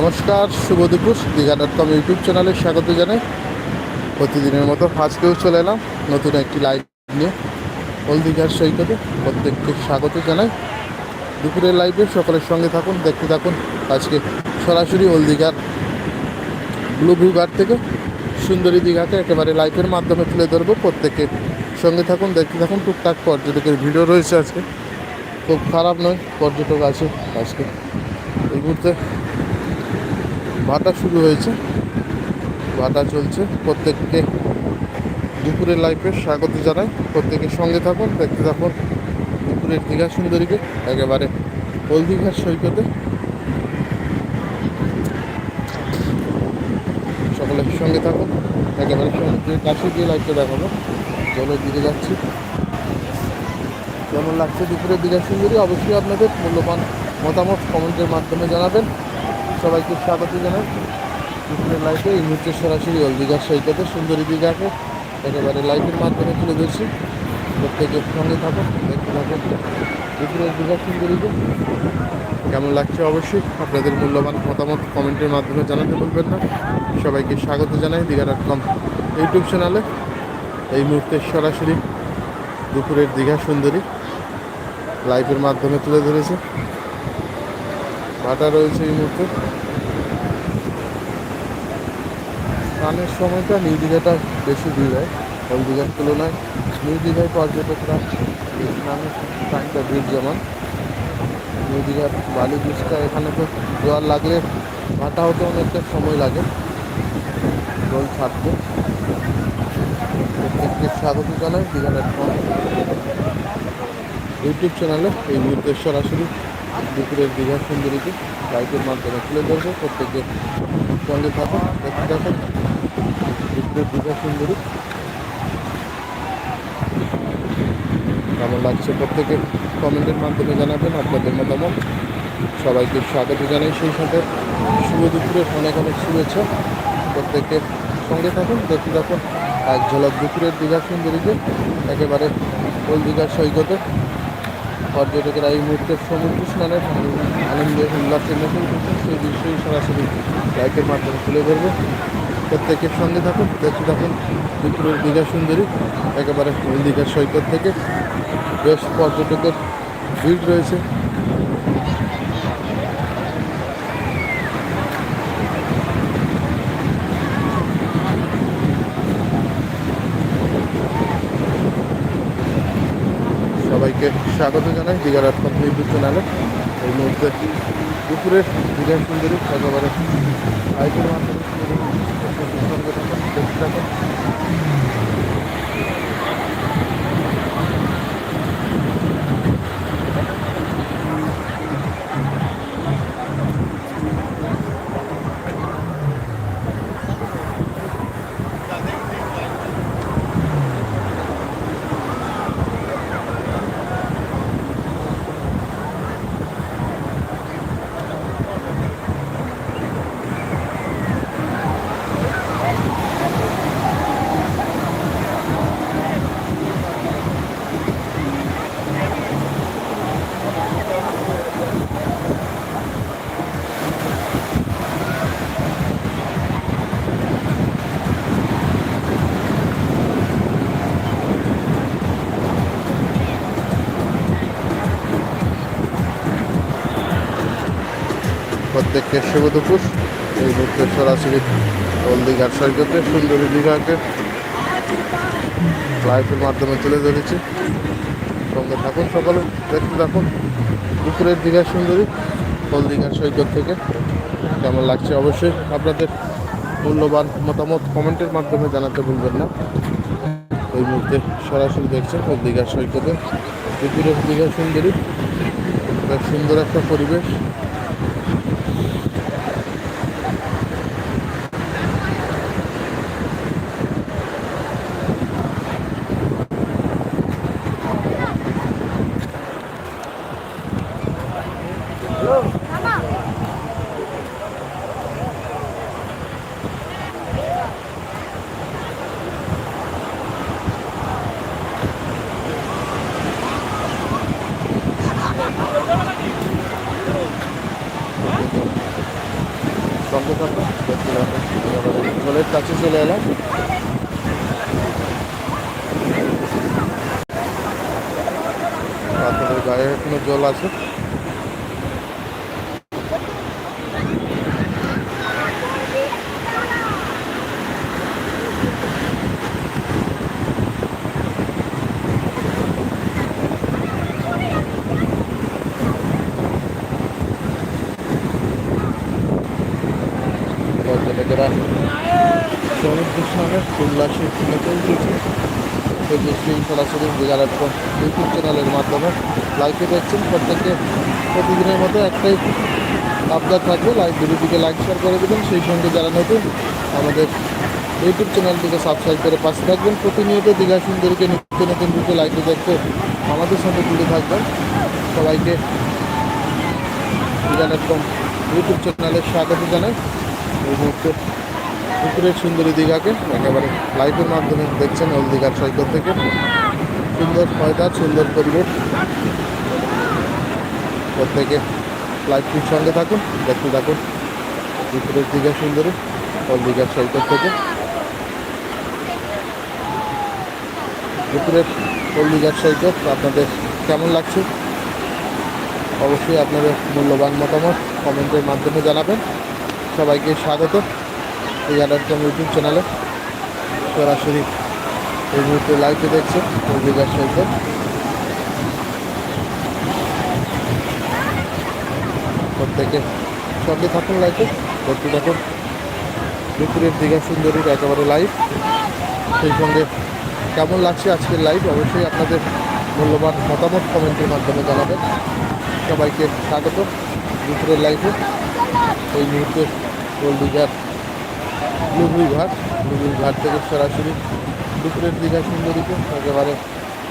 নমস্কার, শুভ দুপুর, Digha dot com YouTube চ্যানেলে স্বাগত জানাই। প্রতিদিনের মতো আজকেও চলে এলাম নতুন একটি লাইভ নিয়ে। ওল দীঘার সৈকতে প্রত্যেককে স্বাগত জানাই। দুপুরের লাইভে সকলের সঙ্গে থাকুন, দেখতে থাকুন। আজকে সরাসরি ওল দীঘার ব্লু ভিউ গার্ড থেকে সুন্দরী দীঘাকে একেবারে লাইভের মাধ্যমে তুলে ধরবো। প্রত্যেকে সঙ্গে থাকুন, দেখতে থাকুন। টুকটাক পর্যটকের ভিডিও রয়েছে আজকে। খুব খারাপ নয়, পর্যটক আছে আজকে। এই মুহূর্তে ভাটা শুরু হয়েছে। ভাটা চলছে। প্রত্যেককে দুপুরের লাইফে স্বাগত জানাই। প্রত্যেকের সঙ্গে থাকুন, দেখতে থাকুন। দুপুরের দীঘা সুন্দরীকে একেবারে ওল দীঘার সৈকতে। সকলের সঙ্গে থাকুন, একেবারে সমুদ্রের কাছে গিয়ে লাইফটা দেখাবো। জলের দিকে যাচ্ছি। কেমন লাগছে দুপুরের দীঘা সুন্দরী? অবশ্যই আপনাদের মূল্যবান মতামত কমেন্টের মাধ্যমে জানাবেন। সবাইকে স্বাগত জানাই। দুপুরের লাইফে এই মুহূর্তে সরাসরি ওল দীঘার সৈকতে, সুন্দরী দীঘাকে একেবারে লাইফের মাধ্যমে তুলে ধরছি। প্রত্যেকের সঙ্গে থাকুন, দেখতে থাকুন। দুপুরের দীঘা সুন্দরীকে কেমন লাগছে অবশ্যই আপনাদের মূল্যবান মতামত কমেন্টের মাধ্যমে জানাতে বলবেন না। সবাইকে স্বাগত জানাই দীঘা ডট কম ইউটিউব চ্যানেলে। এই মুহূর্তে সরাসরি দুপুরের দীঘা সুন্দরী লাইভের মাধ্যমে তুলে ধরেছে। ভাটা রয়েছে এই মুহূর্তে। স্নানের সময়টা নিউ দীঘাটা বেশি ভিড় হয় ওই দীঘার তুলনায়। নিউ দীঘায় পর্যটকরা স্নানের টাইমটা ভিড় যেমন নিউ দীঘার বালি বিচটা এখানে তো জোয়ার লাগলে ভাটা হতে অনেকটা সময় লাগে, জল ছাড়তে। প্রত্যেককে স্বাগত জানাই দীঘা ডট ইউটিউব চ্যানেলে। এই মুহূর্তে সরাসরি দুপুরের দীঘা সুন্দরীকে লাইভের মাধ্যমে তুলে ধরবো। প্রত্যেকের সঙ্গে থাকুন, দেখতে থাকুন। দুপুরের দীঘা সুন্দরী। কেমন লাগছে প্রত্যেকে কমেন্টের মাধ্যমে জানাবেন। আপনাদের মতামত সবাইকে স্বাগত জানাই সেই সাথে। শুভ দুপুরের অনেক অনেক শুভেচ্ছা। প্রত্যেকে সঙ্গে থাকুন, দেখতে থাকুন। এক ঝলক দুপুরের দীঘা সুন্দরীকে একেবারে ওল দীঘার সৈকতে পর্যটকেরা এই মুহূর্তে সমুদ্র স্নানের আনন্দে উল্লাসের নতুন করছেন, সেই দৃশ্যই সরাসরি লাইকের মাধ্যমে তুলে ধরবে। প্রত্যেকের সঙ্গে থাকুন, দেখতে থাকুন দুপুরের দীঘা সুন্দরী, একেবারে দীঘার সৈকত থেকে। বেশ পর্যটকের ভিড় রয়েছে। সবাইকে স্বাগত জানাই দীঘা রাত ইউটিউব চ্যানেলে এই মুহূর্তে দুপুরের দীঘা সুন্দরী একেবারে আইটের মাধ্যমে দেখতে থাকুন। প্রত্যেককে শুভ দুপুর। এই মুহূর্তে সরাসরি ওল দীঘার সৈকতে সুন্দরী দীঘাকে লাইফের মাধ্যমে তুলে ধরেছি। সঙ্গে থাকুন সকালে, দেখতে থাকুন। দুপুরের দীঘা সুন্দরী ওল দীঘার সৈকত থেকে। কেমন লাগছে অবশ্যই আপনাদের মূল্যবান মতামত কমেন্টের মাধ্যমে জানাতে ভুলবেন না। এই মুহূর্তে সরাসরি দেখছেন দীঘার সৈকতে দুপুরের দীঘা সুন্দরী। সুন্দর একটা পরিবেশ। জল আছে। পর্যটকেরা সমুদ্র সরাসরি দীঘার ইউটিউব চ্যানেলের মাধ্যমে। লাইভে দেখছেন, প্রত্যেকে প্রতিদিনের মতো একটাই আবদার থাকবে লাইভ ভিডিওটিকে লাইক শেয়ার করে দেবেন। সেই সঙ্গে যারা নতুন, আমাদের ইউটিউব চ্যানেলটিকে সাবস্ক্রাইব করে পাশে থাকবেন। প্রতিনিয়ত দীঘা সুন্দরীকে নিত্য নতুন রূপে লাইভে দেখতে আমাদের সঙ্গে জুড়ে থাকবেন। সবাইকে দীঘা কম ইউটিউব চ্যানেলে স্বাগত জানাই। এই মুহূর্তে পুকুরের সুন্দরী দীঘাকে একেবারে লাইভের মাধ্যমে দেখছেন ওল দীঘার সৈকত থেকে। সুন্দর ওয়েদার সুন্দর পরিবেশ। প্রত্যেকে লাইভটির সঙ্গে থাকুন, দেখতে থাকুন। দুপুরের দীঘা সুন্দরী ওল দীঘার সৈকত থেকে। ওল দীঘার সৈকত আপনাদের কেমন লাগছে? অবশ্যই আপনাদের মূল্যবান মতামত কমেন্টের মাধ্যমে জানাবেন। সবাইকে স্বাগত। এই কম ইউটিউব চ্যানেলে সরাসরি এই মুহূর্তে লাইভে দেখছেন ওই দীঘার প্রত্যেকে সঙ্গে থাকুন লাইভে দেখতে থাকুন। দুপুরের দীঘা সুন্দরীর একেবারে লাইভ সেই সঙ্গে কেমন লাগছে আজকের লাইভ অবশ্যই আপনাদের মূল্যবান মতামত কমেন্টের মাধ্যমে জানাবেন। সবাইকে স্বাগত দুপুরের লাইভে এই মুহূর্তে দীঘার ব্লুবুই ঘাট ব্লুবুই ঘাট থেকে সরাসরি দুপুরের দীঘা সুন্দরীকে একেবারে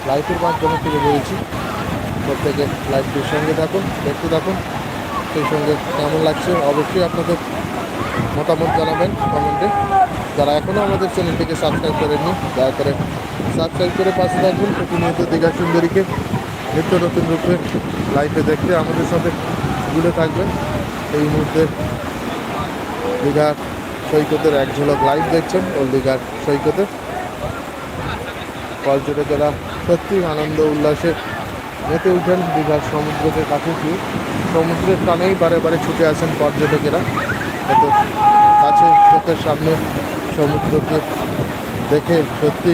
লাইভের মাধ্যমে তুলে ধরেছি। প্রত্যেকে লাইভটির সঙ্গে থাকুন, দেখতে থাকুন, সেই সঙ্গে কেমন লাগছে অবশ্যই আপনাদের মতামত জানাবেন কমেন্টে যারা এখনও আমাদের চ্যানেলটিকে সাবস্ক্রাইব করেননি, দয়া করে সাবস্ক্রাইব করে পাশে থাকবেন প্রতিনিয়ত দীঘা সুন্দরীকে নিত্য নতুন রূপে লাইভে দেখতে আমাদের সাথে জুড়ে থাকবেন। এই মুহূর্তে দীঘার সৈকতের এক ঝলক লাইভ দেখছেন ওল দীঘার সৈকতে। পর্যটকেরা সত্যি আনন্দ, উল্লাসে মেতে উঠেন দীঘার সমুদ্রকে কাছে কি সমুদ্রের টানেই বারে বারে ছুটে আসেন পর্যটকেরা। এত কাছে চোখের সামনে সমুদ্রকে দেখে সত্যি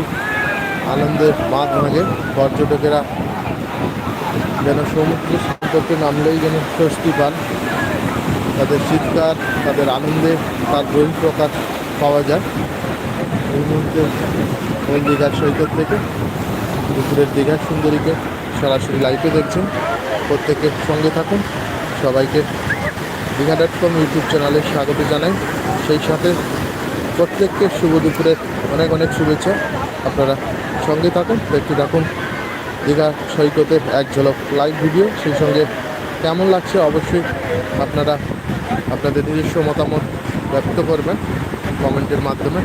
আনন্দের বাঁধ ভাঙে। পর্যটকেরা যেন সমুদ্র সম্পর্কে নামলেই যেন স্বস্তি পান। তাদের চিৎকার, তাদের আনন্দে তার বহিঃপ্রকাশ পাওয়া যায়। এই মুহূর্তে ওই দীঘার সৈকত থেকে। দুপুরের দীঘার সুন্দরীকে সরাসরি লাইভে দেখছেন। প্রত্যেকের সঙ্গে থাকুন। সবাইকে দীঘা ডট কম ইউটিউব চ্যানেলে স্বাগত জানাই। সেই সাথে প্রত্যেককে শুভ দুপুরের অনেক অনেক শুভেচ্ছা। আপনারা সঙ্গে থাকুন, দেখতে থাকুন দীঘা সৈকতের এক ঝলক লাইভ ভিডিও সেই সঙ্গে কেমন লাগছে অবশ্যই আপনারা আপনাদের নিজস্ব মতামত ব্যক্ত করবেন কমেন্টের মাধ্যমে।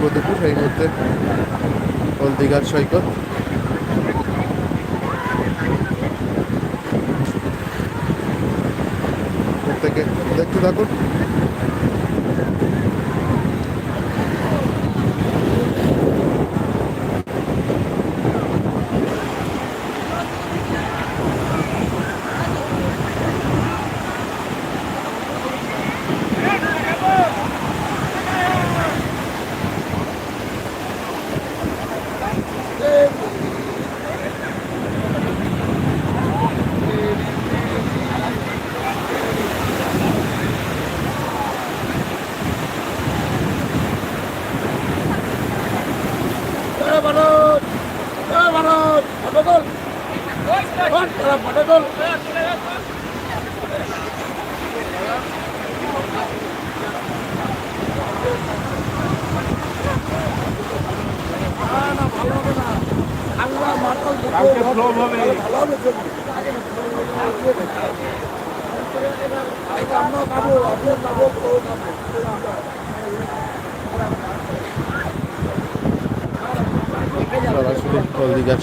শুভ দুপুর এই মুহূর্তে ওল সৈকত। থেকে দেখতে থাকুন। কালকে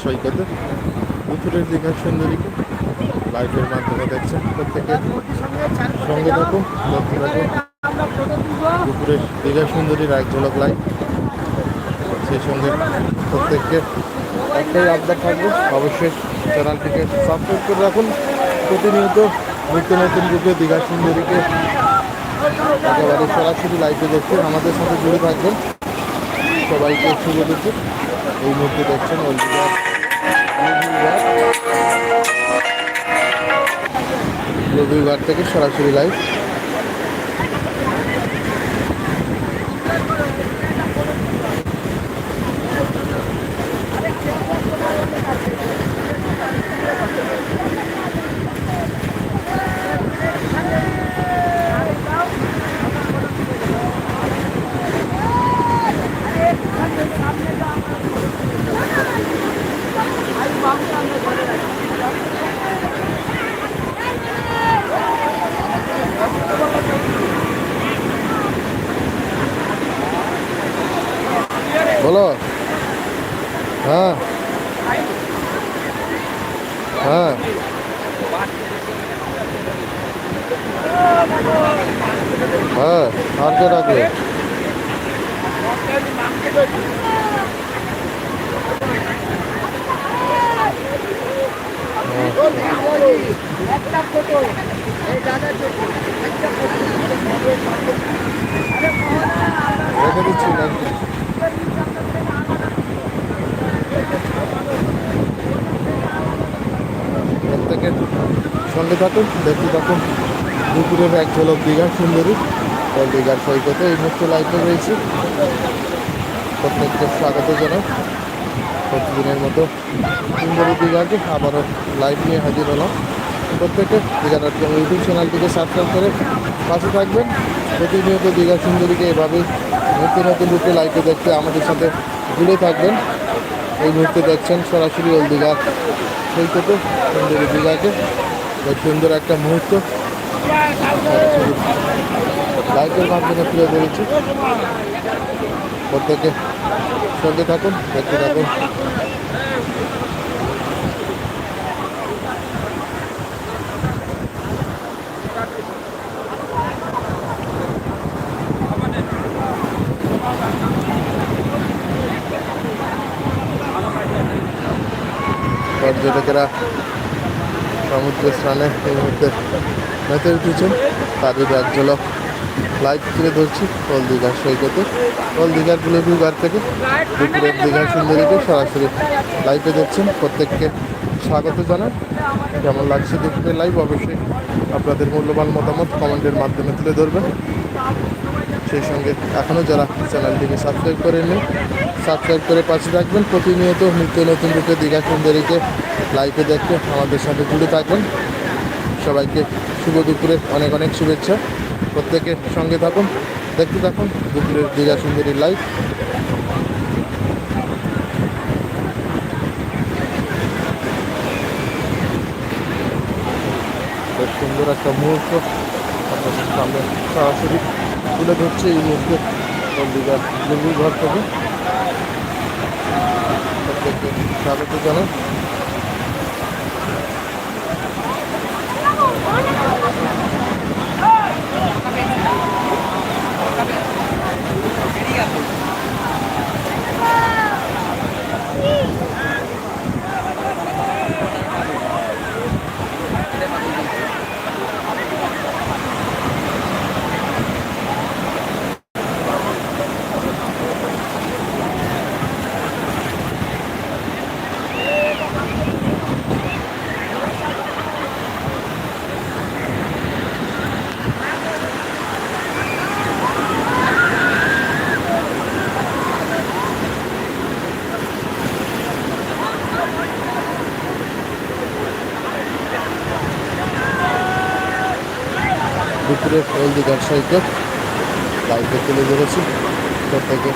সৈকতে দুপুরের দীঘার সুন্দরীকে লাইভের মাধ্যমে দেখছেন প্রত্যেকে। সঙ্গে থাকুন দেখতে থাকুন। দুপুরে দীঘা সুন্দরীর এক ঝলক লাইভ। সেই সঙ্গে প্রত্যেককে একটাই আবদার থাকবে। অবশ্যই চ্যানেলটিকে সাবস্ক্রাইব করে রাখুন। প্রতিনিয়ত নিত্য নতুন রূপে দীঘা সুন্দরীকে একেবারে সরাসরি লাইভে দেখতে আমাদের সাথে জুড়ে থাকবেন। সবাইকে শুভ দুপুর এই মুহূর্তে দেখছেন রবিবার থেকে সরাসরি লাইভ বলো হ্যাঁ হ্যাঁ হ্যাঁ আর কে। প্রত্যেকের সঙ্গে থাকুন দেখতে থাকুন। দুপুরের এক ঝলক দীঘা সুন্দরী। ও দীঘার সৈকতে এই মুহূর্তে লাইভে রয়েছে। প্রত্যেককে স্বাগত জানাই। প্রতিদিনের মতো সুন্দরী দীঘাকে আবারও লাইভ নিয়ে হাজির হলাম। প্রত্যেকে দীঘা ডট ইউটিউব চ্যানেলটিকে সাবস্ক্রাইব করে পাশে থাকবেন। প্রতিনিয়ত দীঘা সুন্দরীকে এভাবেই নতুন নতুন রূপে লাইভে দেখতে আমাদের সাথে জুড়ে থাকবেন। এই মুহূর্তে দেখছেন সরাসরি ওল দীঘার সৈকতে সুন্দরী দীঘাকে সুন্দর একটা মুহূর্ত। লাইভের মাধ্যমে তুলে ধরেছি। প্রত্যেকে সঙ্গে থাকুন, দেখতে থাকুন। পর্যটকেরা সমুদ্র স্নানে এই মুহূর্তে মেতে উঠেছেন। তাদের ঝলক লাইভ তুলে ধরছি কল দীঘার সৈকতে। কল দীঘার বুলেবু গার থেকে দুপুরের দীঘার সুন্দরীকে সরাসরি লাইভে দেখছেন। প্রত্যেককে স্বাগত জানান। কেমন লাগছে দুপুরের লাইভ অবশ্যই আপনাদের মূল্যবান মতামত কমেন্টের মাধ্যমে তুলে ধরবেন। সেই সঙ্গে এখনও যারা চ্যানেলটিকে সাবস্ক্রাইব করেননি সাবস্ক্রাইব করে পাশে থাকবেন। প্রতিনিয়ত নিত্য নতুন রূপে দীঘা সুন্দরীকে লাইভে দেখতে আমাদের সাথে জুড়ে থাকবেন। সবাইকে শুভ দুপুরে অনেক অনেক শুভেচ্ছা। প্রত্যেকে সঙ্গে থাকুন, দেখতে থাকুন, দুপুরের দীঘা সুন্দরীর লাইভ সুন্দর একটা মুহূর্ত। আপনাদের সামনে সরাসরি তুলে ধরছে এই মুহূর্তে লেবুর ঘর থেকে প্রত্যেককে স্বাগত জানাই। দুপুরে হলদিঘাট সৈকত লাইভে তুলে ধরেছি প্রত্যেকে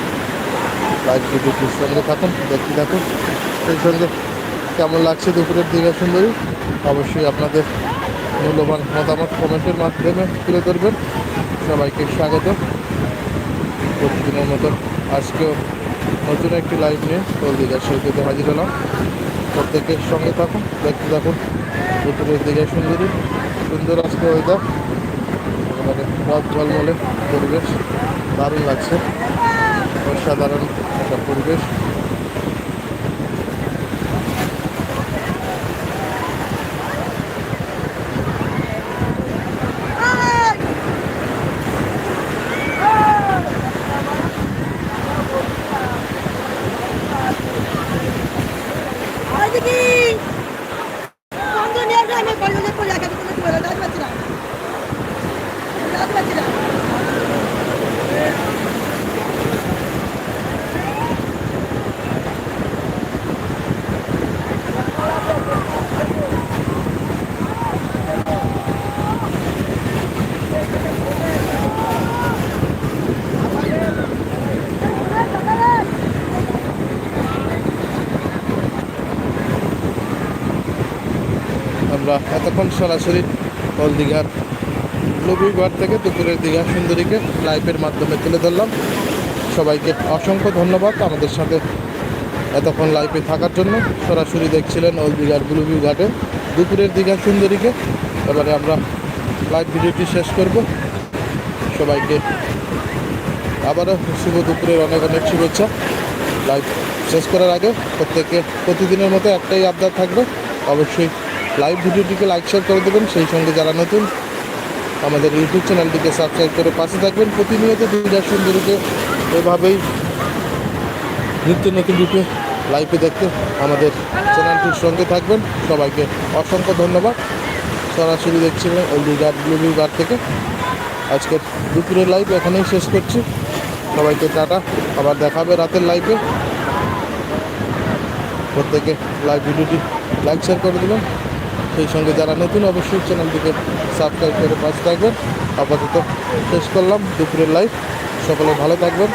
লাইভটি দুপুর সঙ্গে থাকুন, দেখতে থাকুন। সেই সঙ্গে কেমন লাগছে দুপুরের দীঘা সুন্দরী? অবশ্যই আপনাদের মূল্যবান মতামত কমেন্টের মাধ্যমে তুলে ধরবেন। সবাইকে স্বাগত। প্রতিদিনের মতো আজকেও নতুন একটি লাইভ নিয়ে হলদিঘাট সৈকতে হাজির হলাম। প্রত্যেকের সঙ্গে থাকুন, দেখতে থাকুন। দুপুরের দিকে সুন্দরী, সুন্দর আজকে ওয়েদার একেবারে রথ ঝলমলে পরিবেশ দারুণ লাগছে। অসাধারণ একটা পরিবেশ আজকে বন্ধ নিয়ে আসে আমি কলেজে পড়ে আগে কোনো কি বলে যাতে পারছি না যাতে পারছি না এতক্ষণ সরাসরি হল দীঘার রবিবার থেকে দুপুরের দীঘা সুন্দরীকে লাইভের মাধ্যমে তুলে ধরলাম। সবাইকে অসংখ্য ধন্যবাদ আমাদের সাথে এতক্ষণ লাইভে থাকার জন্য। সরাসরি দেখছিলেন ওল দীঘার ব্লুভিউ ঘাটে দুপুরের দীঘা সুন্দরীকে। এবারে আমরা লাইভ ভিডিওটি শেষ করব। সবাইকে আবারও শুভ দুপুরের অনেক অনেক শুভেচ্ছা। লাইভ শেষ করার আগে প্রত্যেকে প্রতিদিনের মতো একটাই আবদার থাকবে। অবশ্যই লাইভ ভিডিওটিকে লাইক শেয়ার করে দেবেন। সেই সঙ্গে যারা নতুন, আমাদের ইউটিউব চ্যানেলটিকে সাবস্ক্রাইব করে পাশে থাকবেন। প্রতিনিয়ত দুইটা সুন্দরীকে এভাবেই নিত্য নতুন রূপে লাইভে দেখতে আমাদের চ্যানেলটির সঙ্গে থাকবেন। সবাইকে অসংখ্য ধন্যবাদ। সরাসরি দেখছিলেন ওল্ডি গার্ড ব্লুভিউ গার্ড থেকে। আজকের দুপুরের লাইভ এখানেই শেষ করছি। সবাইকে টাটা। আবার দেখাবে রাতের লাইভে প্রত্যেকে লাইভ ভিডিওটি লাইক শেয়ার করে দেবেন। সেই সঙ্গে যারা নতুন, অবশ্যই চ্যানেলটিকে সাবস্ক্রাইব করে পাশে থাকবেন। আপাতত শেষ করলাম দুপুরের লাইভ সকলে ভালো থাকবেন,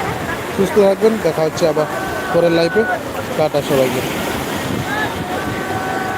সুস্থ থাকবেন। দেখা হচ্ছে আবার পরের লাইফে কাটা সবাইকে।